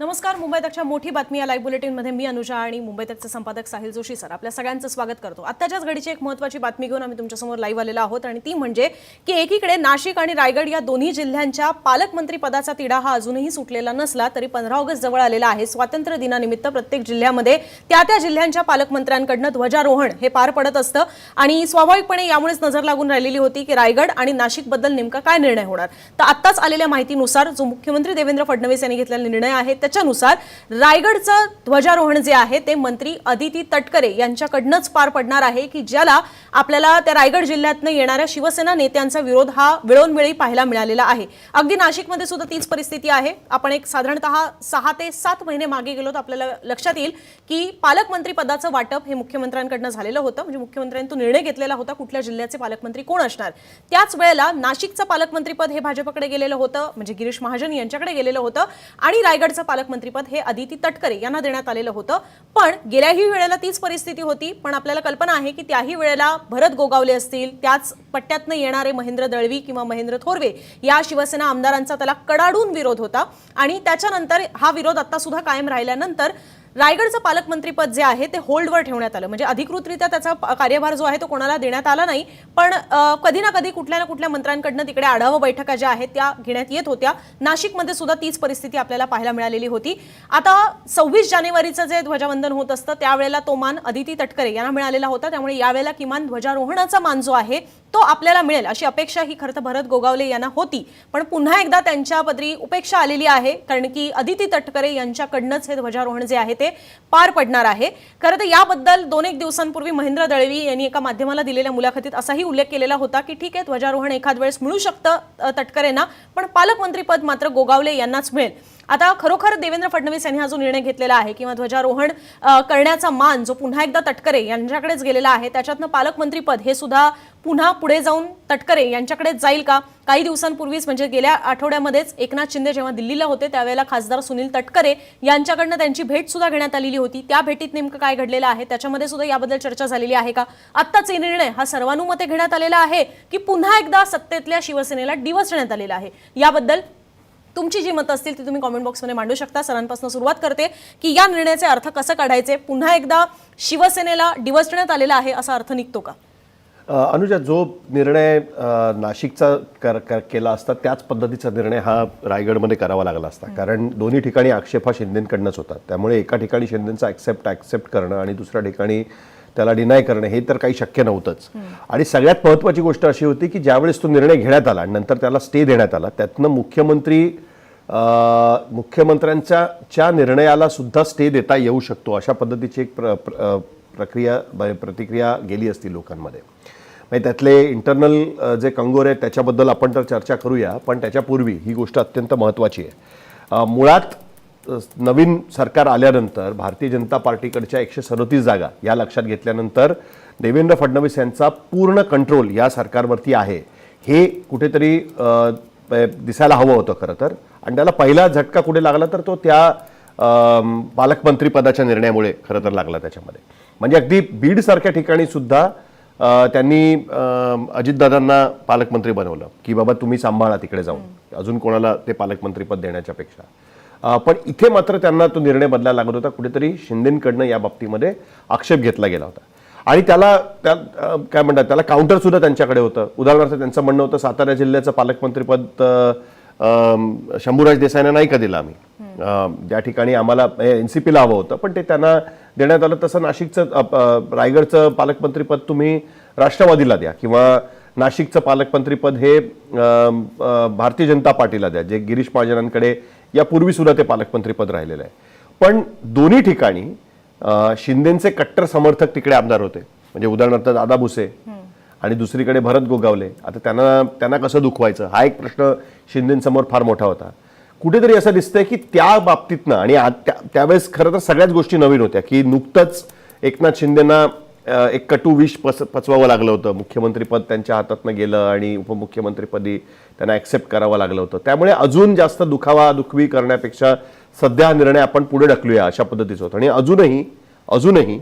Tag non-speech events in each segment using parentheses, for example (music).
नमस्कार मुंबई तकच्या मोठी बातमी या लाईव्ह बुलेटिनमध्ये मी अनुजा आणि मुंबई तकचे संपादक साहिल जोशी सर. आपल्या सगळ्यांचं स्वागत करतो. आत्ताच्याच घडीची एक महत्त्वाची बातमी घेऊन आम्ही तुमच्यासमोर लाईव्ह आलेलो आहोत आणि ती म्हणजे की एकीकडे नाशिक आणि रायगड या दोन्ही जिल्ह्यांच्या पालकमंत्री पदाचा तिढा हा अजूनही सुटलेला नसला तरी पंधरा ऑगस्ट जवळ आलेला आहे. स्वातंत्र्य दिनानिमित्त प्रत्येक जिल्ह्यामध्ये त्या त्या जिल्ह्यांच्या पालकमंत्र्यांकडनं ध्वजारोहण हे पार पडत असतं आणि स्वाभाविकपणे यामुळेच नजर लागून राहिलेली होती की रायगड आणि नाशिकबद्दल नेमका काय निर्णय होणार? तर आत्ताच आलेल्या माहितीनुसार जो मुख्यमंत्री देवेंद्र फडणवीस यांनी घेतलेला निर्णय आहे त्याच्यानुसार रायगडचं ध्वजारोहण जे आहे ते मंत्री अदिती तटकरे यांच्याकडनंच पार पडणार आहे की ज्याला आपल्याला त्या रायगड जिल्ह्यातनं येणाऱ्या शिवसेना नेत्यांचा विरोध हा वेळोनवेळी पाहायला मिळालेला आहे. अगदी नाशिकमध्ये सुद्धा तीच परिस्थिती आहे. आपण एक साधारणतः सहा ते सात महिने मागे गेलो तर आपल्याला लक्षात येईल की पालकमंत्री पदाचं वाटप हे मुख्यमंत्र्यांकडनं झालेलं होतं. म्हणजे मुख्यमंत्र्यांनी तो निर्णय घेतलेला होता कुठल्या जिल्ह्याचे पालकमंत्री कोण असणार. त्याच वेळेला नाशिकचं पालकमंत्रीपद हे भाजपकडे गेलेलं होतं म्हणजे गिरीश महाजन यांच्याकडे गेलेलं होतं आणि रायगडचं पालक पालकमंत्रीपद हे अदिती तटकरे यांना देण्यात आलेलं होतं. पण गेल्याही वेळेला तीच परिस्थिती होती. पण आपल्याला कल्पना आहे की त्याही वेळेला भरत गोगावले असतील त्याच पट्ट्यातनं येणारे महेंद्र दळवी किंवा महेंद्र थोरवे या शिवसेना आमदारांचा त्याला कडाडून विरोध होता. आणि त्याच्यानंतर हा विरोध आता सुद्धा कायम राहिल्यानंतर रायगडचं पालकमंत्रीपद जे आहे ते होल्डवर ठेवण्यात आलं. म्हणजे अधिकृतरित्या त्याचा कार्यभार जो आहे तो कोणाला देण्यात आला नाही. पण कधी ना कधी कुठल्या ना कुठल्या मंत्र्यांकडनं तिकडे आढावा बैठका ज्या आहेत त्या घेण्यात येत होत्या. नाशिकमध्ये सुद्धा तीच परिस्थिती आपल्याला पाहायला मिळालेली होती. आता सव्वीस जानेवारीचं जे ध्वजवंदन होत असतं त्यावेळेला तो मान अदिती तटकरे यांना मिळालेला होता. त्यामुळे यावेळेला किमान ध्वजारोहणाचा मान जो आहे तो आपल्याला मिळेल अशी अपेक्षा ही खरं तर भरत गोगावले यांना होती. पण पुन्हा एकदा त्यांच्या पदरी उपेक्षा आलेली आहे कारण की अदिती तटकरे यांच्याकडनंच हे ध्वजारोहण जे आहे ते पार पडणार आहे. खरं तर याबद्दल दोन एक दिवसांपूर्वी महेंद्र दळवी यांनी एका माध्यमाला दिलेल्या मुलाखतीत असाही उल्लेख केलेला होता की ठीक आहे ध्वजारोहण एखाद वेळेस मिळू शकतं तटकरेंना पण पालकमंत्रीपद मात्र गोगावले यांनाच मिळेल. आता खरोखर देवेंद्र फडणवीस यांनी हा जो निर्णय घेतलेला आहे किंवा ध्वजारोहण करण्याचा मान जो पुन्हा एकदा तटकरे यांच्याकडेच गेलेला आहे त्याच्यातनं पालकमंत्रीपद हे सुद्धा पुन्हा पुढे जाऊन तटकरे यांच्याकडेच जाईल का? काही दिवसांपूर्वीच म्हणजे गेल्या आठवड्यामध्येच एकनाथ शिंदे जेव्हा दिल्लीला होते त्यावेळेला खासदार सुनील तटकरे यांच्याकडनं त्यांची भेट सुद्धा घेण्यात आलेली होती. त्या भेटीत नेमकं काय घडलेलं आहे? त्याच्यामध्ये सुद्धा याबद्दल चर्चा झालेली आहे का? आत्ताच हे निर्णय हा सर्वानुमते घेण्यात आलेला आहे की पुन्हा एकदा सत्तेतल्या शिवसेनेला डिवसण्यात आलेला आहे. याबद्दल तुमची जी मतं असतील ती तुम्ही कॉमेंट बॉक्समध्ये मांडू शकता. सरांपासून सुरुवात करते की या निर्णयाचे अर्थ कसे काढायचे? पुन्हा एकदा शिवसेनेला डिवचण्यात आलेला आहे असा अर्थ निघतो का? अनुजा जो निर्णय नाशिकचा कर, कर, केला असता त्याच पद्धतीचा निर्णय हा रायगडमध्ये करावा लागला असता. कारण दोन्ही ठिकाणी आक्षेप हा शिंदेकडनंच होता. त्यामुळे एका ठिकाणी शिंदेचा ॲक्सेप्ट ॲक्सेप्ट करणं आणि दुसऱ्या ठिकाणी त्याला डिनाय करणं हे तर काही शक्य नव्हतंच. आणि सगळ्यात महत्त्वाची गोष्ट अशी होती की ज्यावेळेस तो निर्णय घेण्यात आला आणि नंतर त्याला स्टे देण्यात आला त्यातनं मुख्यमंत्री मुख्यमंत्र्यांच्या च्या निर्णयाला सुद्धा स्टे देता येऊ शकतो अशा पद्धतीची एक प्र, प्र, प्रक्रिया प्रतिक्रिया गेली असती लोकांमध्ये. म्हणजे त्यातले इंटरनल जे कंगोर आहेत त्याच्याबद्दल आपण तर चर्चा करूया पण त्याच्यापूर्वी ही गोष्ट अत्यंत महत्त्वाची आहे. मुळात नवीन सरकार आल्यानंतर भारतीय जनता पार्टीकडच्या एकशे सदोतीस जागा या लक्षात घेतल्यानंतर देवेंद्र फडणवीस यांचा पूर्ण कंट्रोल या सरकारवरती आहे. हे कुठेतरी दिसायला हवं होतं खरं तर. आणि त्याला पहिला झटका कुठे लागला तर तो त्या पालकमंत्रीपदाच्या निर्णयामुळे खरं तर लागला त्याच्यामध्ये. म्हणजे अगदी बीडसारख्या ठिकाणी सुद्धा त्यांनी अजितदादांना पालकमंत्री बनवलं की बाबा तुम्ही सांभाळा तिकडे जाऊन. अजून कोणाला ते पालकमंत्रीपद देण्याच्या पेक्षा. पण इथे मात्र त्यांना तो निर्णय बदलायला लागत होता. कुठेतरी शिंदेकडनं या बाबतीमध्ये आक्षेप घेतला गेला होता. आणि त्याला त्या काय म्हणतात त्याला काउंटर सुद्धा त्यांच्याकडे होतं. उदाहरणार्थ त्यांचं म्हणणं होतं सातारा जिल्ह्याचं पालकमंत्रीपद शंभूराज देसाईंना नाही का दिलं आम्ही. ज्या ठिकाणी आम्हाला एन सी पीला हवं होतं पण ते त्यांना देण्यात आलं. तसं नाशिकचं रायगडचं पालकमंत्रीपद तुम्ही राष्ट्रवादीला द्या किंवा नाशिकचं पालकमंत्रीपद हे भारतीय जनता पार्टीला द्या जे गिरीश महाजनांकडे यापूर्वी सुद्धा ते पालकमंत्रीपद राहिलेलं आहे. पण दोन्ही ठिकाणी शिंदेचे कट्टर समर्थक तिकडे आमदार होते. म्हणजे उदाहरणार्थ दादा भुसे आणि दुसरीकडे भरत गोगावले. आता त्यांना त्यांना कसं दुखवायचं? हा एक प्रश्न शिंदेसमोर फार मोठा होता. कुठेतरी असं दिसतंय की त्या बाबतीतनं आणि त्यावेळेस खरं तर सगळ्याच गोष्टी नवीन होत्या की नुकतंच एकनाथ शिंदेना एक कटू विष पच पचवावं लागलं होतं. मुख्यमंत्रीपद त्यांच्या हातातनं गेलं आणि उपमुख्यमंत्रीपदी त्यांना ॲक्सेप्ट करावं लागलं होतं. त्यामुळे अजून जास्त दुखावा दुखवी करण्यापेक्षा सध्या हा निर्णय आपण पुढे ढकलूया अशा पद्धतीचं होतं. आणि अजूनही अजूनही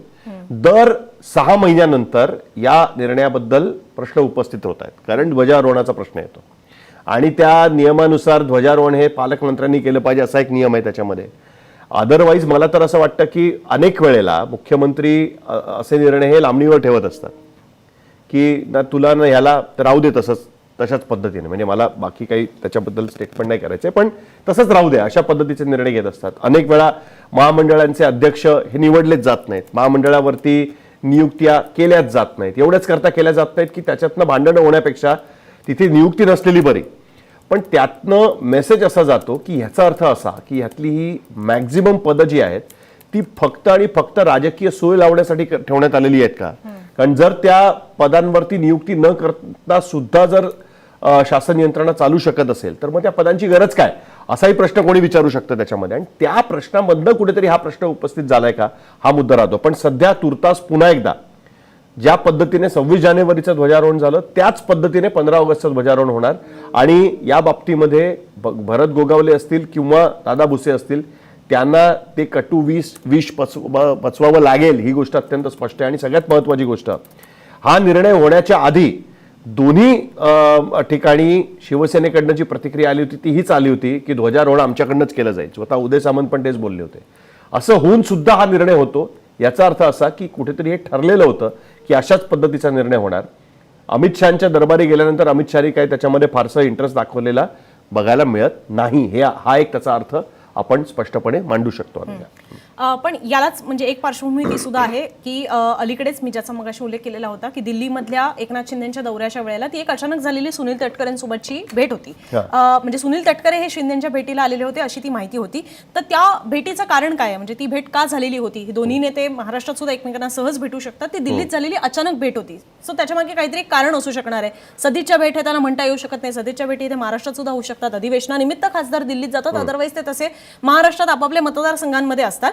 दर सहा महिन्यानंतर या निर्णयाबद्दल प्रश्न उपस्थित होत आहेत. कारण ध्वजारोहणाचा प्रश्न येतो. आणि त्या नियमानुसार ध्वजारोहण हे पालकमंत्र्यांनी केलं पाहिजे असा एक नियम आहे त्याच्यामध्ये. अदरवाईज मला तर असं वाटतं की अनेक वेळेला मुख्यमंत्री असे निर्णय हे लांबणीवर ठेवत असतात. की ना तुला ना ह्याला तर राहू दे तसंच तशाच पद्धतीने. म्हणजे मला बाकी काही त्याच्याबद्दल स्टेटमेंट नाही करायचे पण तसंच राहू दे अशा पद्धतीचे निर्णय घेत असतात. अनेक वेळा महामंडळांचे अध्यक्ष हे निवडलेच जात नाहीत. महामंडळावरती नियुक्त्या केल्याच जात नाहीत. एवढ्याच करता केल्या जात नाहीत की त्याच्यातनं भांडणं होण्यापेक्षा तिथे नियुक्ती नसलेली बरी. पण त्यातनं मेसेज असा जातो की ह्याचा अर्थ असा की ह्यातली ही मॅक्झिमम पदं जी आहेत ती फक्त आणि फक्त राजकीय सोय लावण्यासाठी ठेवण्यात आलेली आहेत का? कारण जर त्या पदांवरती नियुक्ती न करता सुद्धा जर शासन यंत्रणा चालू शकत असेल तर मग त्या पदांची गरज काय? असाही प्रश्न कोणी विचारू शकतं त्याच्यामध्ये. आणि त्या प्रश्नामधनं कुठेतरी हा प्रश्न उपस्थित झालाय का? हा मुद्दा राहतो. पण सध्या तुर्तास पुन्हा एकदा ज्या पद्धतीने सव्वीस जानेवारीचं ध्वजारोहण झालं त्याच पद्धतीने पंधरा ऑगस्टचं ध्वजारोहण होणार. आणि या बाबतीमध्ये भ- भरत गोगावले असतील किंवा दादा भुसे असतील त्यांना ते कटू विष विष पचव पचवावं लागेल ही गोष्ट अत्यंत स्पष्ट आहे आणि सगळ्यात महत्त्वाची गोष्ट हा निर्णय होण्याच्या आधी दोन्ही ठिकाणी शिवसेनेकडनं जी प्रतिक्रिया आली होती ती हीच आली होती की ध्वजारोहण आमच्याकडनंच केलं जाईल. स्वतः उदय सामंत पण तेच बोलले होते. असं होऊन सुद्धा हा निर्णय होतो. याचा अर्थ असा की कुठेतरी हे ठरलेलं होतं की अशाच पद्धतीचा निर्णय होणार. अमित शहाच्या दरबारी गेल्यानंतर अमित शहानी काही त्याच्यामध्ये फारसा इंटरेस्ट दाखवलेला बघायला मिळत नाही. हे हा एक त्याचा अर्थ आपण स्पष्टपणे मांडू शकतो आम्ही. पण यालाच म्हणजे एक पार्श्वभूमी ती सुद्धा आहे की अलीकडेच मी ज्याचा मगाशी उल्लेख केलेला होता की दिल्लीमधल्या एकनाथ शिंदेच्या दौऱ्याच्या वेळेला ती एक अचानक झालेली सुनील तटकरेंसोबतची भेट होती. हा. म्हणजे सुनील तटकरे हे शिंदेच्या भेटीला आलेले होते अशी ती माहिती होती. तर त्या भेटीचं कारण काय आहे? म्हणजे ती भेट का झालेली होती? हे दोन्ही नेते महाराष्ट्रात सुद्धा एकमेकांना सहज भेटू शकतात. ती दिल्लीत झालेली अचानक भेट होती. सो त्याच्यामागे काहीतरी एक कारण असू शकणार आहे. सदिच्छा भेट आहे त्याला म्हणता येऊ शकत नाही. सदिच्छा भेटी इथे महाराष्ट्रात सुद्धा होऊ शकतात. अधिवेशनानिमित्त खासदार दिल्लीत जातात. अदरवाईज ते तसे महाराष्ट्रात आपापल्या मतदारसंघांमध्ये असतात.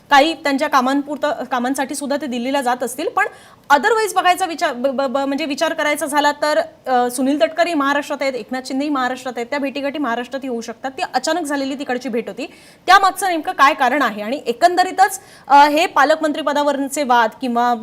काही त्यांच्या कामांपुरतं कामांसाठी सुद्धा ते दिल्लीला जात असतील. पण अदरवाईज बघायचा विचार ब- ब- ब- म्हणजे विचार करायचा झाला तर सुनील तटकरी महाराष्ट्रात आहेत एकनाथ शिंदेही महाराष्ट्रात आहेत. त्या भेटीगाठी महाराष्ट्रात होऊ शकतात. ती अचानक झालेली तिकडची भेट होती. त्यामागचं नेमकं काय कारण आहे? आणि एकंदरीतच हे पालकमंत्री पदावरचे वाद किंवा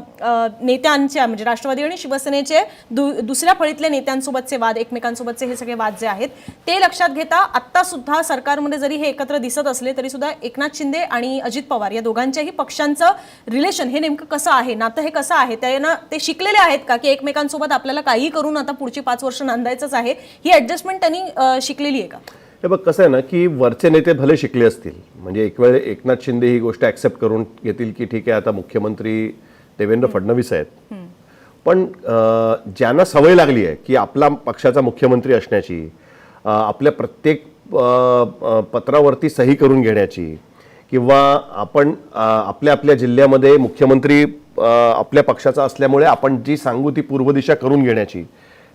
नेत्यांच्या म्हणजे राष्ट्रवादी आणि शिवसेनेचे दु- दुसऱ्या फळीतल्या नेत्यांसोबतचे वाद एकमेकांसोबतचे हे सगळे वाद जे आहेत ते लक्षात घेता आत्तासुद्धा सरकारमध्ये जरी हे एकत्र दिसत असले तरी सुद्धा एकनाथ शिंदे आणि अजित पवार या दोघांच्याही पक्षांचं रिलेशन हे नेमकं कसं आहे नातं हे कसं आहे त्यांना ते शिकलेले आहेत का की एकमेकांसोबत आपल्याला काही करून आता पुढची पाच वर्ष नांदायचंच आहे ही ऍडजस्टमेंट त्यांनी शिकलेली आहे का? हे बघ कसं आहे ना की वरचे नेते भले शिकले असतील म्हणजे एक वेळ एकनाथ शिंदे ही गोष्ट ऍक्सेप्ट करून घेतील की ठीक आहे आता मुख्यमंत्री देवेंद्र फडणवीस आहेत. पण ज्यांना सवय लागली आहे की आपला पक्षाचा मुख्यमंत्री असण्याची आपल्या प्रत्येक पत्रावरती सही करून घेण्याची किंवा आपण आपल्या आपल्या जिल्ह्यामध्ये मुख्यमंत्री आपल्या पक्षाचा असल्यामुळे आपण जी सांगू ती पूर्व दिशा करून घेण्याची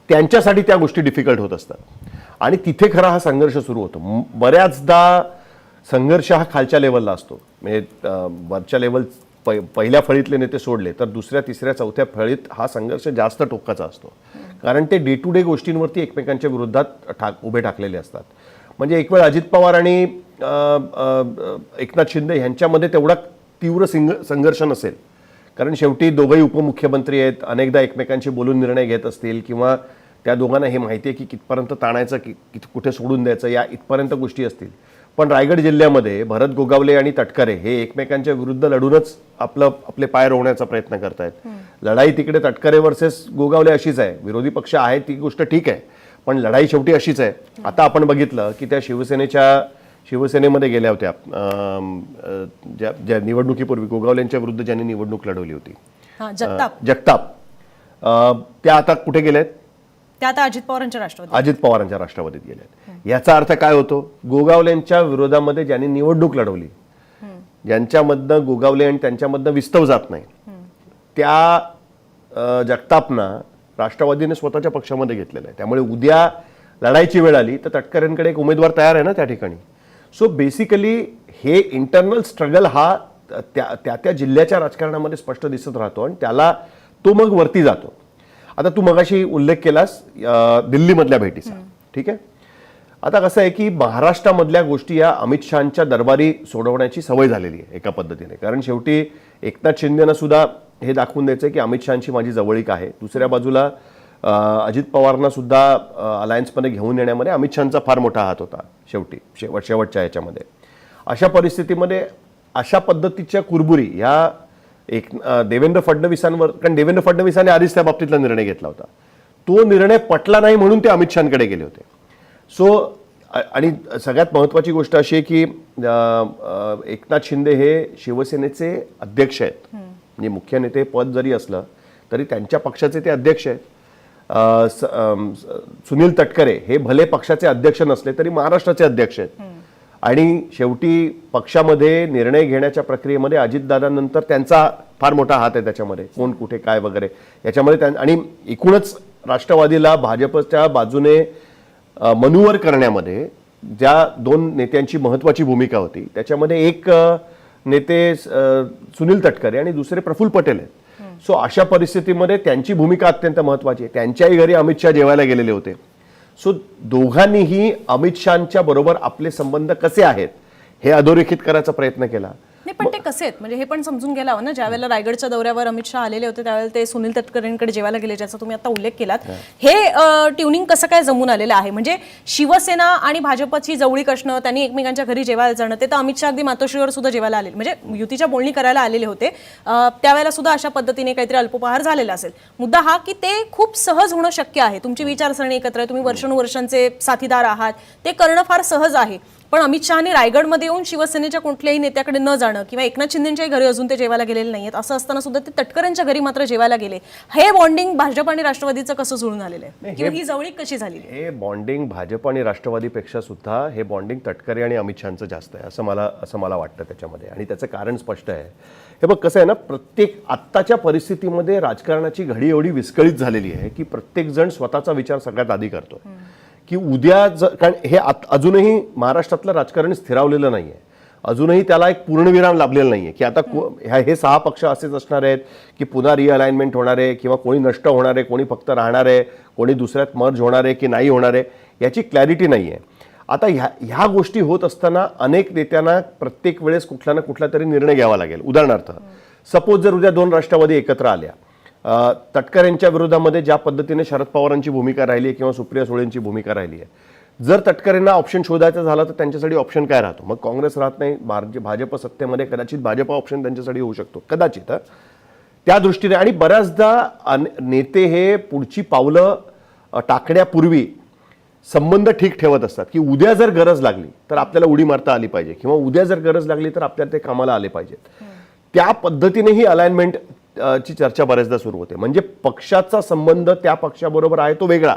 त्यांच्यासाठी त्या गोष्टी डिफिकल्ट होत असतात. आणि तिथे खरा हा संघर्ष सुरू होतो. बऱ्याचदा संघर्ष हा खालच्या लेवलला असतो. म्हणजे वरच्या लेवल पै पहिल्या फळीतले नेते सोडले तर दुसऱ्या तिसऱ्या चौथ्या फळीत हा संघर्ष जास्त टोकाचा असतो. कारण ते डे टू डे गोष्टींवरती एकमेकांच्या विरोधात ठाक उभे ठाकलेले असतात. म्हणजे एक वेळ अजित पवार आणि एकनाथ शिंदे यांच्यामध्ये तेवढा तीव्र सिंग संघर्ष नसेल. कारण शेवटी दोघंही उपमुख्यमंत्री आहेत अनेकदा एकमेकांशी बोलून निर्णय घेत असतील किंवा त्या दोघांना हे माहिती आहे की कितपर्यंत ताणायचं की कित- कुठे सोडून द्यायचं या इथपर्यंत गोष्टी असतील. पण रायगड जिल्ह्यामध्ये भरत गोगावले आणि तटकरे हे एकमेकांच्या विरुद्ध लढूनच आपलं आपले पाय रोवण्याचा प्रयत्न करतायत. लढाई तिकडे तटकरे वर्सेस गोगावले अशीच आहे. विरोधी पक्ष आहे ती गोष्ट ठीक आहे. पण लढाई शेवटी अशीच आहे. आता आपण बघितलं की त्या शिवसेनेच्या शिवसेनेमध्ये गेल्या होत्या. ज्या ज्या निवडणुकीपूर्वी गोगावलेंच्या विरुद्ध ज्यांनी निवडणूक लढवली होती. हा जगताप. जगताप. त्या आता कुठे गेल्यात त्या आता अजित पवारांच्या राष्ट्रवादी अजित पवारांच्या राष्ट्रवादीत गेल्यात याचा अर्थ काय होतो? गोगावलेंच्या विरोधामध्ये ज्यांनी निवडणूक लढवली ज्यांच्यामधनं गोगावले आणि त्यांच्यामधनं विस्तव जात नाही त्या जगतापना राष्ट्रवादीने स्वतःच्या पक्षामध्ये घेतलेलं आहे. त्यामुळे उद्या लढायची वेळ आली तर तटकरेंकडे एक उमेदवार तयार आहे ना त्या ठिकाणी? सो बेसिकली हे इंटरनल स्ट्रगल हा त्या त्या त्या जिल्ह्याच्या राजकारणामध्ये स्पष्ट दिसत राहतो आणि त्याला तो मग वरती जातो. आता तू मगाशी उल्लेख केलास दिल्लीमधल्या भेटीचा. ठीक आहे? आता कसं आहे की महाराष्ट्रामधल्या गोष्टी या अमित शहाच्या दरबारी सोडवण्याची सवय झालेली आहे एका पद्धतीने. कारण शेवटी एकनाथ शिंदेनं सुद्धा हे दाखवून द्यायचं की अमित शहाची माझी जवळीक आहे. दुसऱ्या बाजूला अजित पवारना सुद्धा अलायन्समध्ये घेऊन येण्यामध्ये अमित शहाचा फार मोठा हात होता शेवटी शेवट शेवटच्या ह्याच्यामध्ये अशा परिस्थितीमध्ये अशा पद्धतीच्या कुरबुरी ह्या एक देवेंद्र फडणवीसांवर कारण देवेंद्र फडणवीसांनी आधीच त्या बाबतीतला निर्णय घेतला होता. तो निर्णय पटला नाही म्हणून ते अमित शहाकडे गेले होते. सो आणि सगळ्यात महत्त्वाची गोष्ट अशी आहे की एकनाथ शिंदे हे शिवसेनेचे अध्यक्ष आहेत. म्हणजे मुख्य नेते पद जरी असलं तरी त्यांच्या पक्षाचे ते अध्यक्ष आहेत. सुनील तटकरे हे भले पक्षाचे अध्यक्ष नसले तरी महाराष्ट्राचे अध्यक्ष आहेत. आणि शेवटी पक्षामध्ये निर्णय घेण्याच्या प्रक्रियेमध्ये अजितदादांनंतर त्यांचा फार मोठा हात आहे त्याच्यामध्ये. कोण कुठे काय वगैरे. याच्यामध्ये त्यां आणि एकूणच राष्ट्रवादीला भाजपच्या बाजूने मनूवर करण्यामध्ये ज्या दोन नेत्यांची महत्वाची भूमिका होती त्याच्यामध्ये एक नेते सुनील तटकरे आणि दुसरे प्रफुल्ल पटेल आहेत. सो अशा परिस्थितीमध्ये त्यांची भूमिका अत्यंत महत्वाची आहे. त्यांच्याही घरी अमित शहा जेवायला गेलेले होते. सो दोघांनीही अमित शहाच्या बरोबर आपले संबंध कसे आहेत हे अधोरेखित करायचा प्रयत्न केला. नाही पण ते कसे आहेत? म्हणजे हे पण समजून घ्यायला हवं ना. ज्या वेळेला रायगडच्या दौऱ्यावर अमित शहा आलेले होते त्यावेळेला ते सुनील तटकरेंकडे जेवायला गेले ज्याचा तुम्ही आता उल्लेख केलात. हे. ट्युनिंग कसं काय जमून आलेलं आहे? म्हणजे शिवसेना आणि भाजपची जवळीक असणं त्यांनी एकमेकांच्या घरी जेवायला जाणं ते तर अमित शहा अगदी मातोश्रीवर सुद्धा जेवायला आले म्हणजे युतीच्या बोलणी करायला आलेले होते. त्यावेळेला सुद्धा अशा पद्धतीने काहीतरी अल्पोपहार झालेला असेल. मुद्दा हा की ते खूप सहज होणं शक्य आहे. तुमची विचारसरणी एकत्र आहे तुम्ही वर्षानुवर्षांचे साथीदार आहात. ते करणं फार सहज आहे. पण अमित शहाने रायगडमध्ये येऊन शिवसेनेच्या कुठल्याही नेत्याकडे न जाणं किंवा एकनाथ शिंदेच्याही घरी अजून ते जेवायला गेलेले नाहीयेत असं असताना सुद्धा ते तटकरेंच्या घरी मात्र जेवायला गेले. हे बॉन्डिंग भाजप आणि राष्ट्रवादीचं कसं जुळून आलेलं आहे? किंवा ही जवळीक कशी आहे हे बॉन्डिंग भाजप आणि राष्ट्रवादीपेक्षा सुद्धा हे बॉन्डिंग तटकरे आणि अमित शहाचं जास्त आहे असं मला असं मला वाटतं त्याच्यामध्ये. आणि त्याचं कारण स्पष्ट आहे. हे बघ कसं आहे ना प्रत्येक आत्ताच्या परिस्थितीमध्ये राजकारणाची घडी एवढी विस्कळीत झालेली आहे की प्रत्येक जण स्वतःचा विचार सगळ्यात आधी करतो की उद्या ज कारण हे अजूनही महाराष्ट्रातलं राजकारण स्थिरावलेलं नाही आहे अजूनही त्याला एक पूर्णविराम लाभलेला नाहीये. की आता ह्या हे सहा पक्ष असेच असणार आहेत की पुन्हा रिअलाइनमेंट होणार आहे किंवा कोणी नष्ट होणार आहे कोणी फक्त राहणार आहे कोणी दुसऱ्यात मर्ज होणार आहे की नाही होणार आहे याची क्लॅरिटी नाही आहे आता ह्या ह्या गोष्टी होत असताना अनेक नेत्यांना प्रत्येक वेळेस कुठला ना कुठला तरी निर्णय घ्यावा लागेल. उदाहरणार्थ सपोज जर उद्या दोन राष्ट्रवादी एकत्र आल्या तटकर यांच्या विरोधामध्ये ज्या पद्धतीने शरद पवारांची भूमिका राहिली आहे किंवा सुप्रिया सुळेंची भूमिका राहिली आहे जर तटकरेंना ऑप्शन शोधायचं झालं तर त्यांच्यासाठी ऑप्शन काय राहतो? मग काँग्रेस राहत नाही भार- भाजप सत्तेमध्ये कदाचित भाजप ऑप्शन त्यांच्यासाठी होऊ शकतो. कदाचित. त्या दृष्टीने आणि बऱ्याचदा नेते हे पुढची पावलं टाकण्यापूर्वी संबंध ठीक ठेवत असतात की उद्या जर गरज लागली तर आपल्याला उडी मारता आली पाहिजे. किंवा उद्या जर गरज लागली तर आपल्याला ते कामाला आले पाहिजेत. त्या पद्धतीने ही अलाइनमेंट ची चर्चा बऱ्याचदा सुरू होते. म्हणजे पक्षाचा संबंध त्या पक्षाबरोबर आहे तो वेगळा.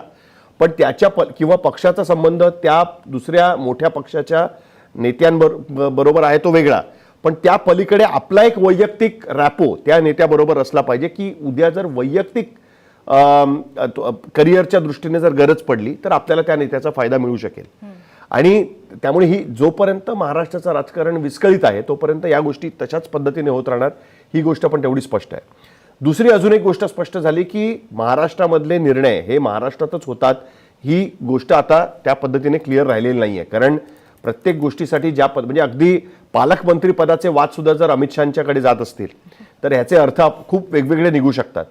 पण त्याच्या प किंवा पक्षाचा संबंध त्या दुसऱ्या मोठ्या पक्षाच्या नेत्यांबर बरोबर आहे तो वेगळा. पण त्या पलीकडे आपला एक वैयक्तिक रॅपो त्या नेत्याबरोबर असला पाहिजे की उद्या जर वैयक्तिक करिअरच्या दृष्टीने जर गरज पडली तर आपल्याला त्या नेत्याचा फायदा मिळू शकेल. आणि त्यामुळे ही जोपर्यंत महाराष्ट्राचं राजकारण विस्कळीत आहे तोपर्यंत या गोष्टी तशाच पद्धतीने होत राहणार ही गोष्ट पण तेवढी स्पष्ट आहे. दुसरी अजून एक गोष्ट स्पष्ट झाली की महाराष्ट्रामधले निर्णय हे महाराष्ट्रातच होतात ही गोष्ट आता त्या पद्धतीने क्लिअर राहिलेली नाही आहे कारण प्रत्येक गोष्टीसाठी ज्या पद म्हणजे अगदी पालकमंत्री पदाचे जर अमित शहाच्याकडे जात असतील तर ह्याचे अर्थ खूप वेगवेगळे निघू शकतात.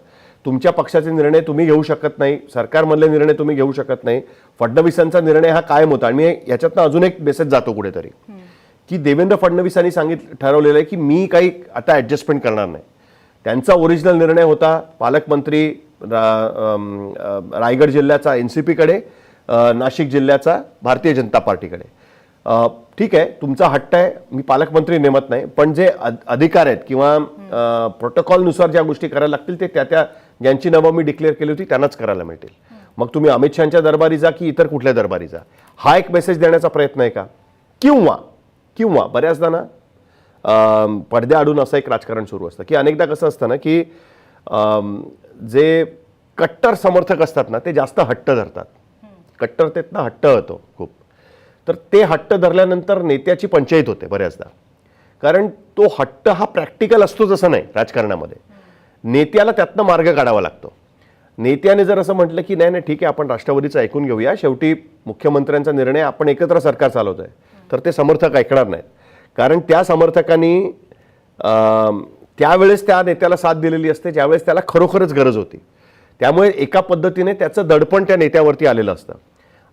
तुमच्या पक्षाचे निर्णय तुम्ही घेऊ शकत नाही सरकारमधले निर्णय तुम्ही घेऊ शकत नाही. फडणवीसांचा निर्णय हा कायम होता. आणि मी याच्यातनं अजून एक मेसेज जातो कुठेतरी. की देवेंद्र फडणवीसांनी सांगित ठरवलेलं आहे की मी काही आता ॲडजस्टमेंट करणार नाही. त्यांचा ओरिजिनल निर्णय होता. पालकमंत्री रा- रायगड जिल्ह्याचा एन सी पीकडे नाशिक जिल्ह्याचा भारतीय जनता पार्टीकडे. ठीक आहे तुमचा हट्ट आहे. मी पालकमंत्री नेमत नाही. पण जे अध- अधिकार आहेत किंवा प्रोटोकॉलनुसार ज्या गोष्टी करायला लागतील ते त्या त्या ज्यांची नावं मी डिक्लेअर केली होती त्यांनाच करायला मिळतील. मग तुम्ही अमित शहाच्या दरबारी जा की इतर कुठल्या दरबारी जा? हा एक मेसेज देण्याचा प्रयत्न आहे का? किंवा किंवा बऱ्याचदा ना पडद्या आडून असं एक राजकारण सुरू असतं. की अनेकदा कसं असतं ना की जे कट्टर समर्थक असतात ना ते जास्त हट्ट धरतात. कट्टरतेत ना हट्ट होतो खूप. तर ते हट्ट धरल्यानंतर नेत्याची पंचायत होते बऱ्याचदा. कारण तो हट्ट हा प्रॅक्टिकल असतो जसं नाही राजकारणामध्ये. नेत्याला त्यातनं मार्ग काढावा लागतो. नेत्याने जर असं म्हटलं की नाही नाही ठीक आहे आपण राष्ट्रवादीचं ऐकून घेऊया. शेवटी मुख्यमंत्र्यांचा निर्णय आपण एकत्र सरकार चालवत आहे तर ते समर्थक ऐकणार नाहीत. कारण त्या समर्थकांनी त्यावेळेस त्या नेत्याला साथ दिलेली असते ज्यावेळेस त्याला खरोखरच गरज होती. त्यामुळे एका पद्धतीने त्याचं दडपण त्या नेत्यावरती आलेलं असतं.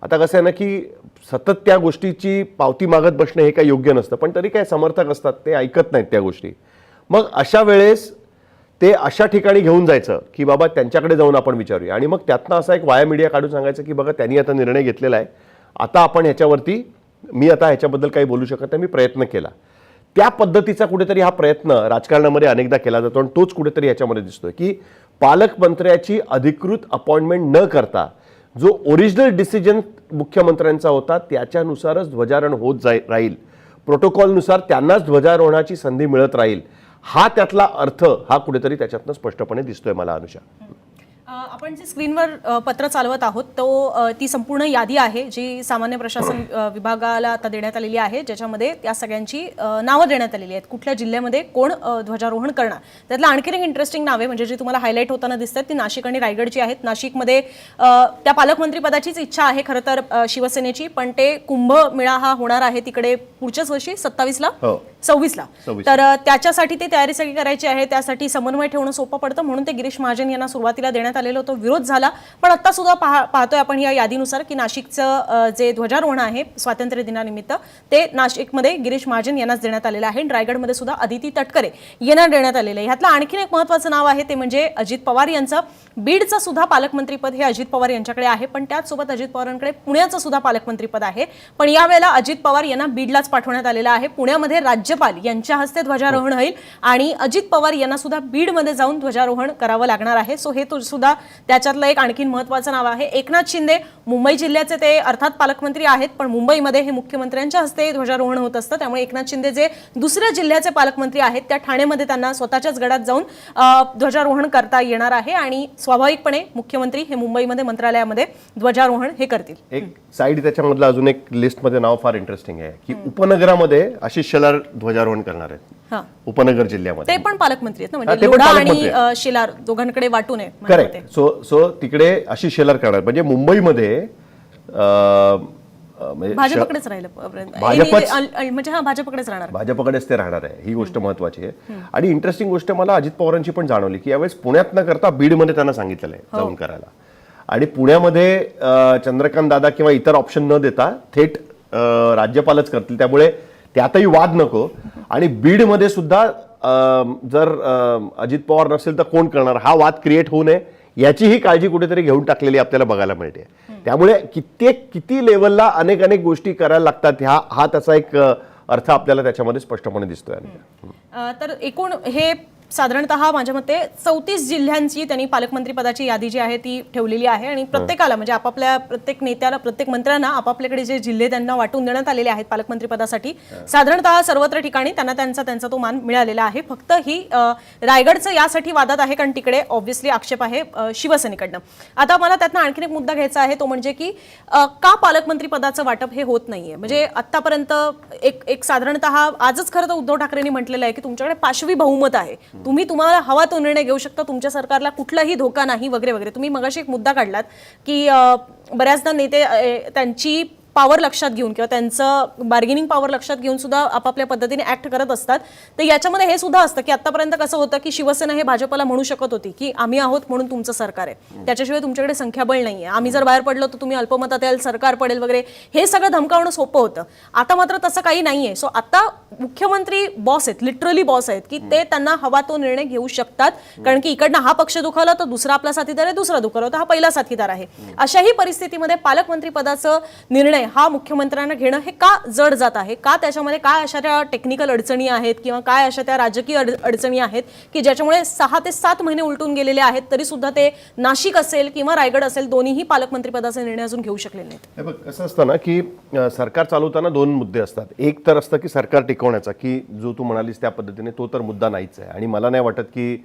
आता कसं आहे ना की सतत त्या गोष्टीची पावती मागत बसणं हे काही योग्य नसतं. पण तरी काय समर्थक असतात ते ऐकत नाहीत त्या गोष्टी. मग अशा वेळेस ते अशा ठिकाणी घेऊन जायचं की बाबा त्यांच्याकडे जाऊन आपण विचारूया. आणि मग त्यातनं असा एक वाया मीडिया काढून सांगायचं की बघा त्यांनी आता निर्णय घेतलेला आहे. आता आपण ह्याच्यावरती मी आता ह्याच्याबद्दल काही बोलू शकत नाही मी प्रयत्न केला. त्या पद्धतीचा कुठेतरी हा प्रयत्न राजकारणामध्ये अनेकदा केला जातो आणि तोच कुठेतरी याच्यामध्ये दिसतोय की पालकमंत्र्याची अधिकृत अपॉइंटमेंट न करता जो ओरिजिनल डिसिजन मुख्यमंत्र्यांचा होता त्याच्यानुसारच ध्वजारोहण होत जाई राहील. प्रोटोकॉलनुसार त्यांनाच ध्वजारोहणाची संधी मिळत राहील. हा त्यातला अर्थ हा कुठेतरी त्याच्यातनं स्पष्टपणे दिसतोय मला अनुषा आपण जे स्क्रीनवर पत्र चालवत आहोत तो ती संपूर्ण यादी आहे जी सामान्य प्रशासन विभागाला आता देण्यात आलेली आहे ज्याच्यामध्ये त्या सगळ्यांची नावं देण्यात आलेली आहेत. कुठल्या जिल्ह्यामध्ये कोण ध्वजारोहण करणार? त्यातलं आणखीन एक इंटरेस्टिंग नाव म्हणजे जी तुम्हाला हायलाईट होताना दिसतात ती नाशिक आणि रायगडची आहेत. नाशिकमध्ये त्या पालकमंत्री पदाचीच इच्छा आहे खरं तर शिवसेनेची पण ते कुंभमेळा हा होणार आहे तिकडे पुढच्याच वर्षी सत्तावीसला? हो. सव्वीसला. 26. तर त्याच्यासाठी ती तयारी सगळी करायची आहे त्यासाठी समन्वय ठेवणं सोपं पडतं म्हणून ते गिरीश महाजन यांना सुरुवातीला देण्यात करण्यात आलेला होता विरोध झाला. पण आता सुद्धा पाह पाहतोय आपण या यादीनुसार की नाशिकचं जे ध्वजारोहण आहे स्वातंत्र्य दिनानिमित्त ते नाशिकमध्ये गिरीश महाजन यांनाच देण्यात आलेलं आहे. रायगडमध्ये सुद्धा अदिती तटकरे यांना देण्यात आलेलं आहे. ह्यातलं आणखीन एक महत्त्वाचं नाव आहे ते म्हणजे अजित पवार यांचं. बीडचं सुद्धा पालकमंत्रीपद हे अजित पवार यांच्याकडे आहे पण त्याचसोबत अजित पवारांकडे पुण्याचं सुद्धा पालकमंत्रीपद आहे. पण यावेळेला अजित पवार यांना बीडलाच पाठवण्यात आलेलं आहे. पुण्यामध्ये राज्यपाल यांच्या हस्ते ध्वजारोहण होईल आणि अजित पवार यांना सुद्धा बीडमध्ये जाऊन ध्वजारोहण करावं लागणार आहे. सो हे सुद्धा त्याच्यातलं एक आणखीन महत्वाचं नाव आहे. एकनाथ शिंदे मुंबई जिल्ह्याचे ते अर्थात पालकमंत्री आहेत पण मुंबईमध्ये हे मुख्यमंत्र्यांच्या हस्ते ध्वजारोहण होत असतं. त्यामुळे एकनाथ शिंदे जे दुसऱ्या जिल्ह्याचे पालकमंत्री आहेत त्या ठाण्यामध्ये त्यांना स्वतःच्याच गडात जाऊन ध्वजारोहण करता येणार आहे. आणि स्वाभाविकपणे मुख्यमंत्री हे मुंबईमध्ये मंत्रालयामध्ये ध्वजारोहण हे करतील. एक साईड त्याच्यामधलं अजून एक लिस्टमध्ये नाव फार इंटरेस्टिंग आहे की उपनगरामध्ये आशिष शेलार ध्वजारोहण करणार आहेत. हा. उपनगर जिल्ह्यामध्ये. ते पण पालकमंत्री आहेत ना म्हणजे लोढा आणि शिलार दोघांकडे वाटून आहे. करेक्ट सो सो तिकडे आशिष शेलार करणार म्हणजे मुंबईमध्ये म्हणजे भाजपकडेच राहिलं म्हणजे हा भाजपकडेच राहणार. भाजपकडेच ते राहणार आहे. ही गोष्ट महत्वाची आहे. आणि इंटरेस्टिंग गोष्ट मला अजित पवारांची पण जाणवली की यावेळेस पुण्यात न करता बीडमध्ये त्यांना सांगितलेलं आहे जाऊन करायला. आणि पुण्यामध्ये चंद्रकांत दादा किंवा इतर ऑप्शन न देता थेट राज्यपालच करतील. त्यामुळे त्यातही वाद नको. आणि बीडमध्ये सुद्धा जर अजित पवार नसेल तर कोण करणार? हा वाद क्रिएट होऊ नये. याचीही काळजी कुठेतरी घेऊन टाकलेली आपल्याला बघायला मिळते. त्यामुळे कित्येक किती लेवलला अनेक अनेक गोष्टी करायला लागतात ह्या हा त्याचा एक अर्थ आपल्याला त्याच्यामध्ये स्पष्टपणे दिसतोय. तर एकूण हे साधारणतः माझ्या मते चौतीस जिल्ह्यांची त्यांनी पालकमंत्री पदाची यादी जी आहे ती ठेवलेली आहे आणि प्रत्येकाला म्हणजे आपापल्या प्रत्येक नेत्याला प्रत्येक मंत्र्यांना आपापल्याकडे जे जिल्हे त्यांना वाटून देण्यात आलेले आहेत पालकमंत्री पदासाठी साधारणतः सर्वत्र ठिकाणी त्यांना त्यांचा त्यांचा तो मान मिळालेला आहे. फक्त ही रायगडचं यासाठी वादात आहे कारण तिकडे ऑब्व्हियसली आक्षेप आहे शिवसेनेकडनं. आता मला त्यातनं आणखीन एक मुद्दा घ्यायचा आहे तो म्हणजे की का पालकमंत्री पदाचं वाटप हे होत नाहीये? म्हणजे आतापर्यंत एक एक साधारणतः आजच खरं तर उद्धव ठाकरेंनी म्हटलेलं आहे की तुमच्याकडे पाशवी बहुमत आहे. तुम्ही तुम्हाला हवा तो निर्णय घेऊ शकता तुमच्या सरकारला कुठलाही धोका नाही वगैरे वगैरे. तुम्ही मगाशी एक मुद्दा काढलात की बऱ्याचदा नेते त्यांची पॉवर लक्षात घेऊन किंवा त्यांचं बार्गेनिंग पॉवर लक्षात घेऊन सुद्धा आपापल्या पद्धतीने ऍक्ट करत असतात. तर याच्यामध्ये हे सुद्धा असतं की आतापर्यंत कसं होतं की शिवसेना हे भाजपला म्हणू शकत होती की आम्ही आहोत म्हणून तुमचं सरकार आहे. त्याच्याशिवाय तुमच्याकडे संख्याबळ नाहीये. आम्ही जर बाहेर पडलो तर तुम्ही अल्पमतात याल सरकार पडेल वगैरे. हे सगळं धमकावणं सोपं होतं. आता मात्र तसं काही नाहीये. सो आता मुख्यमंत्री बॉस आहेत लिटरली बॉस आहेत की ते त्यांना हवा तो निर्णय घेऊ शकतात. कारण की इकडनं हा पक्ष दुखावला तर दुसरा आपला साथीदार आहे दुसरा दुखावला तर हा पहिला साथीदार आहे. अशाही परिस्थितीमध्ये पालकमंत्री पदाचं निर्णय हा मुख्यमंत्र्यांना घेणं हे का जड जात आहे? का त्याच्यामध्ये काय अशा त्या टेक्निकल अडचणी आहेत किंवा काय अशा त्या राजकीय अडचणी आहेत की ज्याच्यामुळे सहा ते सात महिने उलटून गेलेले आहेत तरी सुद्धा ते नाशिक असेल किंवा रायगड असेल दोन्हीही पालकमंत्रीपदाचे निर्णय अजून घेऊ शकले नाहीत. बघ कसं असतं ना की सरकार चालवताना दोन मुद्दे असतात. एक तर असतं की सरकार टिकवण्याचा की जो तू म्हणालीस त्या पद्धतीने तो तर मुद्दा नाहीच आहे. आणि मला नाही वाटत की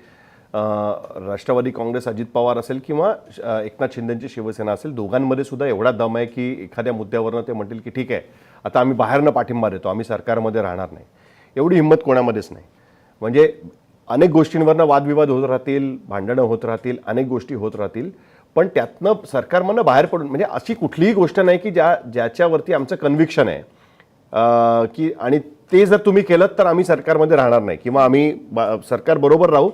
राष्ट्रवादी काँग्रेस अजित पवार असेल किंवा एकनाथ शिंदेची शिवसेना असेल दोघांमध्ये सुद्धा एवढा दम आहे की एखाद्या मुद्द्यावरनं ते म्हणतील की ठीक आहे आता आम्ही बाहेरनं पाठिंबा देतो आम्ही सरकारमध्ये राहणार नाही. एवढी हिंमत कोणामध्येच नाही. म्हणजे अनेक गोष्टींवरनं वादविवाद होत राहतील भांडणं होत राहतील अनेक गोष्टी होत राहतील पण त्यातनं सरकारमधनं बाहेर पडून म्हणजे अशी कुठलीही गोष्ट नाही की ज्या ज्याच्यावरती आमचं कन्व्हिक्शन आहे. की आणि ते जर तुम्ही केलं तर आम्ही सरकारमध्ये राहणार नाही किंवा आम्ही सरकार बरोबर राहू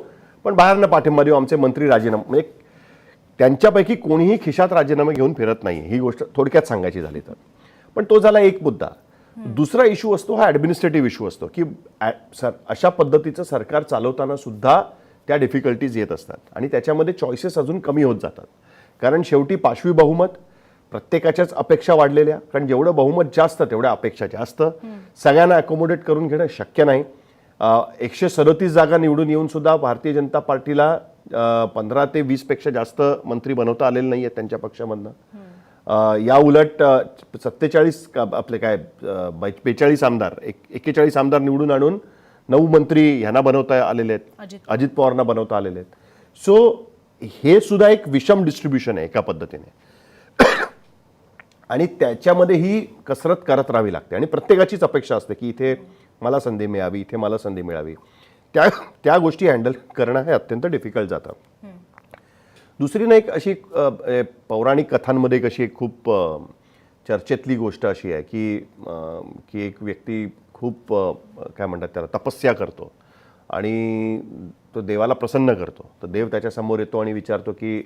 पण बाहेरनं पाठिंबा देऊ आमचे मंत्री राजीनामा. म्हणजे त्यांच्यापैकी कोणीही खिशात राजीनामे घेऊन फिरत नाही. ही गोष्ट थोडक्यात सांगायची झाली तर. पण तो झाला एक मुद्दा. दुसरा इश्यू असतो हा ॲडमिनिस्ट्रेटिव्ह इश्यू असतो की सर अशा पद्धतीचं सरकार चालवताना सुद्धा त्या डिफिकल्टीज येत असतात. आणि त्याच्यामध्ये चॉईसेस अजून कमी होत जातात. कारण शेवटी पाशवी बहुमत प्रत्येकाच्याच अपेक्षा वाढलेल्या. कारण जेवढं बहुमत जास्त तेवढ्या अपेक्षा जास्त. सगळ्यांना अकोमोडेट करून घेणं शक्य नाही. एकशे सदतीस जागा निवडून येऊन सुद्धा भारतीय जनता पार्टीला पंधरा ते वीसपेक्षा जास्त मंत्री बनवता आलेले नाही आहेत त्यांच्या पक्षामधनं. या उलट सत्तेचाळीस आपले काय बेचाळीस आमदार एक एकेचाळीस आमदार निवडून आणून नऊ मंत्री ह्यांना बनवता आलेले आहेत. अजित. अजित पवारांना बनवता आलेले आहेत. सो हे सुद्धा एक विषम डिस्ट्रीब्युशन आहे एका पद्धतीने. (coughs) आणि त्याच्यामध्ये ही कसरत करत राहावी लागते. आणि प्रत्येकाचीच अपेक्षा असते की इथे मला संधी मिळावी इथे मला संधी मिळावी. त्या त्या गोष्टी हँडल करणं हे अत्यंत डिफिकल्ट जातं. दुसरी ना एक अशी पौराणिक कथांमध्ये एक अशी एक खूप चर्चेतली गोष्ट अशी आहे की की एक व्यक्ती खूप काय म्हणतात त्याला तपस्या करतो आणि तो देवाला प्रसन्न करतो. तर देव त्याच्यासमोर येतो आणि विचारतो की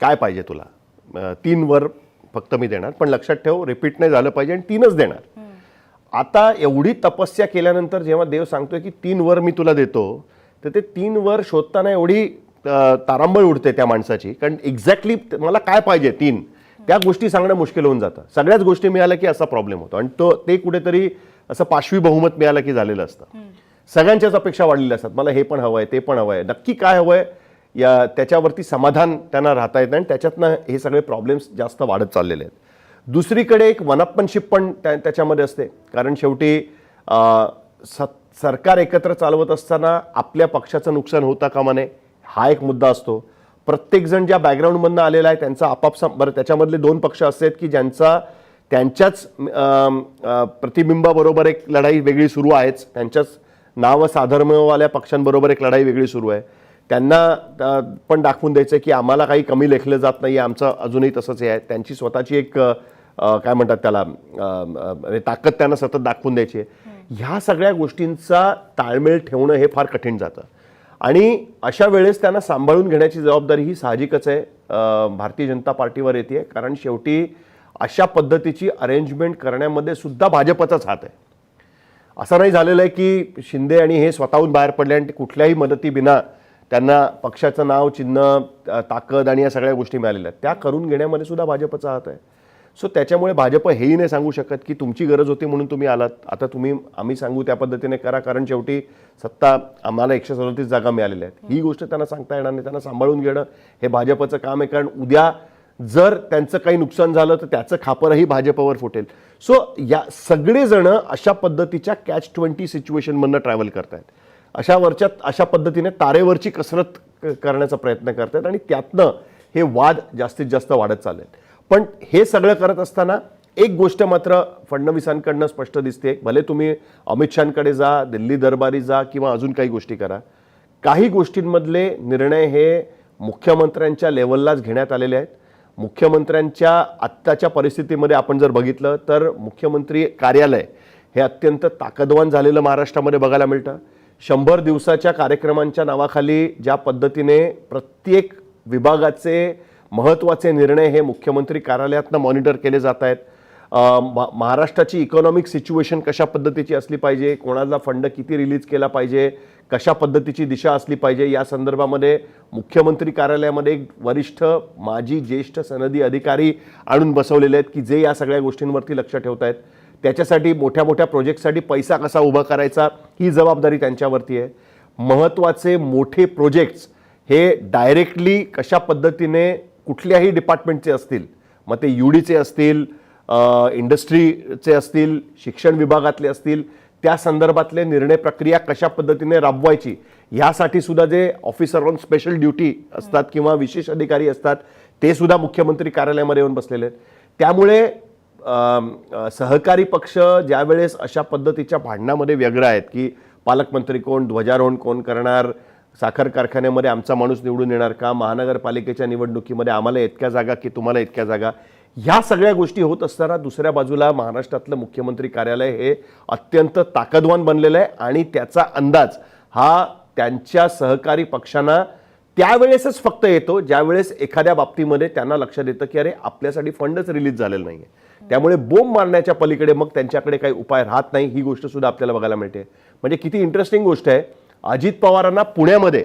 काय पाहिजे तुला? तीन वर फक्त मी देणार पण लक्षात ठेव रिपीट नाही झालं पाहिजे आणि तीनच देणार. आता एवढी तपस्या केल्यानंतर जेव्हा देव सांगतोय की तीन वर मी तुला देतो तर ते तीन वर शोधताना एवढी तारांबळ उडते त्या माणसाची. कारण एक्झॅक्टली मला काय पाहिजे तीन? त्या गोष्टी सांगणं मुश्किल होऊन जातं. सगळ्याच गोष्टी मिळाल्या की असा प्रॉब्लेम होतो. आणि तो ते कुठेतरी असं पाशवी बहुमत मिळालं की झालेलं असतं. सगळ्यांच्याच अपेक्षा वाढलेल्या असतात. मला हे पण हवंय ते पण हवंय. नक्की काय हवंय या त्याच्यावरती समाधान त्यांना राहता येत आणि त्याच्यातनं हे सगळे प्रॉब्लेम्स जास्त वाढत चाललेले आहेत. दुसरीकडे एक वनाप्पनशिप पण त्या त्याच्यामध्ये असते. कारण शेवटी स- सरकार एकत्र चालवत असताना आपल्या पक्षाचं नुकसान होता कामा नये हा एक मुद्दा असतो. प्रत्येकजण ज्या बॅकग्राऊंडमधनं आलेला आहे त्यांचा आपापसा बरं त्याच्यामधले दोन पक्ष असे आहेत की ज्यांचा त्यांच्याच प्रतिबिंबाबरोबर एक लढाई वेगळी सुरू आहेच. त्यांच्याच नाव साधर्मवाल्या पक्षांबरोबर एक लढाई वेगळी सुरू आहे. त्यांना पण दाखवून द्यायचं की आम्हाला काही कमी लेखलं जात नाही आमचं अजूनही तसंच हे आहे. त्यांची स्वतःची एक काय म्हणतात त्याला म्हणजे ताकद त्यांना सतत दाखवून द्यायची आहे. ह्या सगळ्या गोष्टींचा ताळमेळ ठेवणं हे फार कठीण जातं. आणि अशा वेळेस त्यांना सांभाळून घेण्याची जबाबदारी ही साहजिकच आहे. भारतीय जनता पार्टीवर येते कारण शेवटी अशा पद्धतीची अरेंजमेंट करण्यामध्ये सुद्धा भाजपचाच हात आहे. असं नाही झालेलं आहे की शिंदे आणि हे स्वतःहून बाहेर पडले आणि कुठल्याही मदतीविना त्यांना पक्षाचं नाव चिन्ह ताकद आणि या सगळ्या गोष्टी मिळालेल्या आहेत. त्या करून घेण्यामध्ये सुद्धा भाजपचा हात आहे. सो त्याच्यामुळे भाजप हेही नाही सांगू शकत की तुमची गरज होती म्हणून तुम्ही आलात. आता तुम्ही आम्ही सांगू त्या पद्धतीने करा कारण शेवटी सत्ता आम्हाला एकशे सदतीस जागा मिळालेल्या आहेत. ही गोष्ट त्यांना सांगता येणार नाही. त्यांना सांभाळून घेणं हे भाजपचं काम आहे. कारण उद्या जर त्यांचं काही नुकसान झालं तर त्याचं खापरही भाजपवर फुटेल. सो या सगळेजण अशा पद्धतीच्या कॅच ट्वेंटी सिच्युएशनमधनं ट्रॅव्हल करतायत. अशा वरच्या अशा पद्धतीने तारेवरची कसरत क- करण्याचा प्रयत्न करतात आणि त्यातनं हे वाद जास्तीत जास्त वाढत चालले पण हे सगळं करत असताना एक गोष्ट मात्र फडणवीसांकडनं स्पष्ट दिसते भले तुम्ही अमित शहाकडे जा दिल्ली दरबारी जा किंवा अजून काही गोष्टी करा. काही गोष्टींमधले निर्णय हे मुख्यमंत्र्यांच्या लेवललाच घेण्यात आलेले आहेत. मुख्यमंत्र्यांच्या आत्ताच्या परिस्थितीमध्ये आपण जर बघितलं तर मुख्यमंत्री कार्यालय हे अत्यंत ताकदवान झालेलं महाराष्ट्रामध्ये बघायला मिळतं. शंभर दिवसाच्या कार्यक्रमांच्या नावाखाली ज्या पद्धतीने प्रत्येक विभागाचे महत्त्वाचे निर्णय हे मुख्यमंत्री कार्यालयातनं मॉनिटर केले जात आहेत महाराष्ट्राची इकॉनॉमिक सिच्युएशन कशा पद्धतीची असली पाहिजे कोणाला फंड किती रिलीज केला पाहिजे कशा पद्धतीची दिशा असली पाहिजे या संदर्भामध्ये मुख्यमंत्री कार्यालयामध्ये एक वरिष्ठ माजी ज्येष्ठ सनदी अधिकारी आणून बसवलेले आहेत की जे या सगळ्या गोष्टींवरती लक्ष ठेवत आहेत त्याच्यासाठी मोठ्या मोठ्या प्रोजेक्टसाठी पैसा कसा उभा करायचा ही जबाबदारी त्यांच्यावरती आहे. महत्त्वाचे मोठे प्रोजेक्ट्स हे डायरेक्टली कशा पद्धतीने कुठल्याही डिपार्टमेंटचे असतील मग ते युडीचे असतील इंडस्ट्रीचे असतील शिक्षण विभागातले असतील त्या संदर्भातले निर्णय प्रक्रिया कशा पद्धतीने राबवायची ह्यासाठी सुद्धा जे ऑफिसर ऑन स्पेशल ड्युटी असतात किंवा विशेष अधिकारी असतात ते सुद्धा मुख्यमंत्री कार्यालयामध्ये येऊन बसलेले आहेत. त्यामुळे सहकारी पक्ष ज्यावेळेस अशा पद्धतीच्या भांडणामध्ये व्यग्र आहेत की पालकमंत्री कोण ध्वजारोहण कोण करणार साखर कारखान्यामध्ये आमचा माणूस निवडून येणार का महानगरपालिकेच्या निवडणुकीमध्ये आम्हाला इतक्या जागा की तुम्हाला इतक्या जागा ह्या सगळ्या गोष्टी होत असताना दुसऱ्या बाजूला महाराष्ट्रातलं मुख्यमंत्री कार्यालय हे अत्यंत ताकदवान बनलेलं आहे आणि त्याचा अंदाज हा त्यांच्या सहकारी पक्षांना त्यावेळेसच फक्त येतो ज्यावेळेस एखाद्या बाबतीमध्ये त्यांना लक्षात येतं की अरे आपल्यासाठी फंडच रिलीज झालेला नाही आहे त्यामुळे बोंब मारण्याच्या पलीकडे मग त्यांच्याकडे काही उपाय राहत नाही ही गोष्ट सुद्धा आपल्याला बघायला मिळते. म्हणजे किती इंटरेस्टिंग गोष्ट आहे. अजित पवारांना पुण्यामध्ये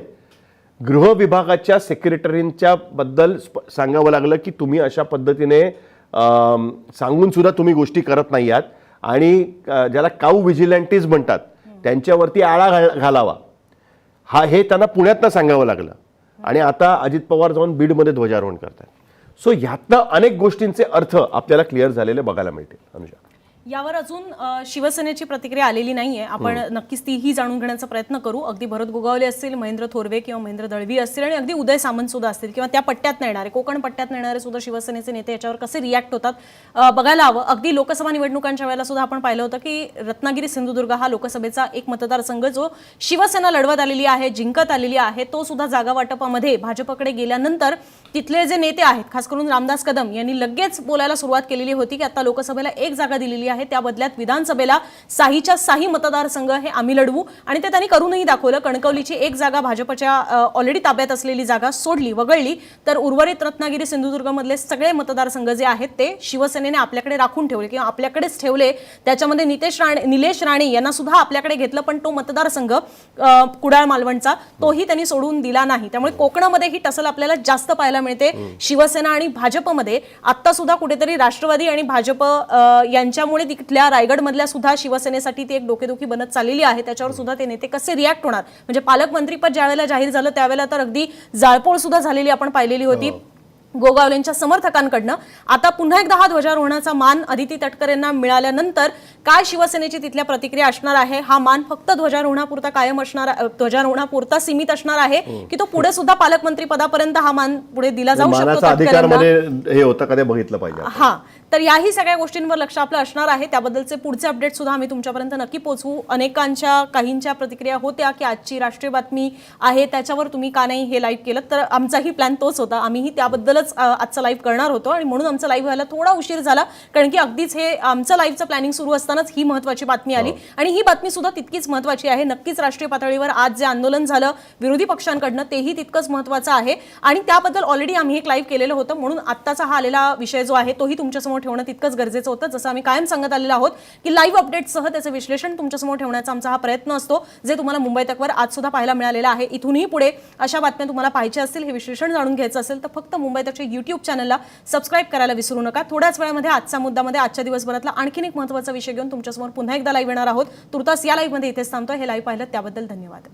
गृह विभागाच्या सेक्रेटरींच्या बद्दल सांगावं लागलं की तुम्ही अशा पद्धतीने सांगून सुद्धा तुम्ही गोष्टी करत नाही आहात आणि ज्याला काऊ व्हिजिलंटीज म्हणतात त्यांच्यावरती आळा घाल- घालावा. हा हे त्यांना पुण्यातनं सांगावं लागलं. आणि आता अजित पवार जाऊन बीडमध्ये ध्वजारोहण करतात सो ह्यातनं अनेक गोष्टींचे अर्थ आपल्याला क्लिअर झालेले बघायला मिळतील अनुजा. यावर अजून शिवसेनेची प्रतिक्रिया आलेली नाहीये. आपण नक्कीच तीही जाणून घेण्याचा प्रयत्न करू. अगदी भरत गोगावले असतील महेंद्र थोरवे किंवा महेंद्र दळवी असतील आणि अगदी उदय सामंत सुद्धा असतील किंवा त्या पट्ट्यात येणारे कोकण पट्ट्यात येणारे सुद्धा शिवसेनेचे नेते याच्यावर कसे रिॲक्ट होतात बघायला हवं. अगदी लोकसभा निवडणुकांच्या वेळेला सुद्धा आपण पाहिलं होतं की रत्नागिरी सिंधुदुर्ग हा लोकसभेचा एक मतदारसंघ जो शिवसेना लढवत आलेली आहे जिंकत आलेली आहे तो सुद्धा जागा वाटपामध्ये भाजपकडे गेल्यानंतर तिथले जे नेते आहेत खास करून रामदास कदम यांनी लगेच बोलायला सुरुवात केलेली होती की आता लोकसभेला एक जागा दिलेली आहे त्या बदल्यात विधानसभेला साहीच्या साही मतदारसंघ हे आम्ही लढवू. आणि ते त्यांनी करूनही दाखवलं कणकवलीची एक जागा भाजपच्या ऑलरेडी ताब्यात असलेली जागा सोडली वगळली. तर उर्वरित रत्नागिरी सिंधुदुर्गमधले सगळे मतदारसंघ जे आहेत ते शिवसेनेने आपल्याकडे राखून ठेवले किंवा आपल्याकडेच ठेवले. त्याच्यामध्ये नितेश राणे निलेश राणे यांना सुद्धा आपल्याकडे घेतलं पण तो मतदारसंघ कुडाळ मालवणचा तोही त्यांनी सोडून दिला नाही. त्यामुळे कोकणामध्ये ही टसल आपल्याला जास्त पाहायला मिळते. शिवसेना आणि भाजपमध्ये आता सुद्धा कुठेतरी राष्ट्रवादी आणि भाजप यांच्यामुळे तिथल्या रायगडमधल्या सुद्धा शिवसेनेसाठी ती एक डोकेदुखी बनत चाललेली आहे. त्याच्यावर सुद्धा ते नेते कसे रिॲक्ट होणार? म्हणजे पालकमंत्रीपद ज्यावेळेला जाहीर झालं त्यावेळेला तर अगदी जाळपोळ सुद्धा झालेली आपण पाहिलेली होती. गोगावलेंच्या समर्थकांकडनं. आता पुन्हा एकदा हा ध्वजारोहणाचा मान अदिती तटकरेंना मिळाल्यानंतर काय शिवसेनेची तिथल्या प्रतिक्रिया असणार आहे? हा मान फक्त ध्वजारोहणापुरता कायम असणार ध्वजारोहणापुरता सीमित असणार आहे की तो पुढे सुद्धा पालकमंत्री पदापर्यंत हा मान पुढे दिला जाऊ शकतो हे होतं का ते बघितलं पाहिजे हा. तर याही सगळ्या गोष्टींवर लक्ष आपलं असणार आहे. त्याबद्दलचे पुढचे अपडेट सुद्धा आम्ही तुमच्यापर्यंत नक्की पोहोचवू. अनेकांच्या काहींच्या प्रतिक्रिया होत्या की आजची राष्ट्रीय बातमी आहे त्याच्यावर तुम्ही का नाही हे लाईव्ह केलं? तर आमचाही प्लॅन तोच होता. आम्हीही त्याबद्दलच आजचा लाईव्ह करणार होतो आणि म्हणून आमचा लाईव्ह व्हायला थोडा उशीर झाला. कारण की अगदीच हे आमचं लाईव्हचं प्लॅनिंग सुरू असतानाच ही महत्वाची बातमी आली. आणि ही बातमी सुद्धा तितकीच महत्वाची आहे. नक्कीच राष्ट्रीय पातळीवर आज जे आंदोलन झालं विरोधी पक्षांकडनं तेही तितकंच महत्वाचं आहे. आणि त्याबद्दल ऑलरेडी आम्ही एक लाईव्ह केलेलं होतं. म्हणून आत्ताचा हा आलेला विषय जो आहे तोही तुमच्यासमोर ठेवणं तितकंच गरजेचं होतं. जसं आम्ही कायम सांगत आलेलो आहोत की लाईव्ह अपडेटसह त्याचं विश्लेषण तुमच्यासमोर ठेवण्याचा आमचा हा प्रयत्न असतो जे तुम्हाला मुंबई तकवर आज सुद्धा पाहायला मिळालेलं आहे. इथूनही पुढे अशा बातम्या तुम्हाला पाहिजे असतील हे विश्लेषण जाणून घ्यायचं असेल तर फक्त मुंबई तकच्या युट्यूब चॅनलला सबस्क्राईब करायला विसरू नका. थोड्याच वेळामध्ये आजच्या मुद्दामध्ये आजच्या दिवसभरातला आणखीन एक महत्त्वाचा विषय घेऊन तुमच्यासमोर पुन्हा एकदा लाईव्ह येणार आहोत. तुर्तास या लाईव्हमध्ये इथेच थांबतो हे लाईव्ह पाहिलं त्याबद्दल धन्यवाद.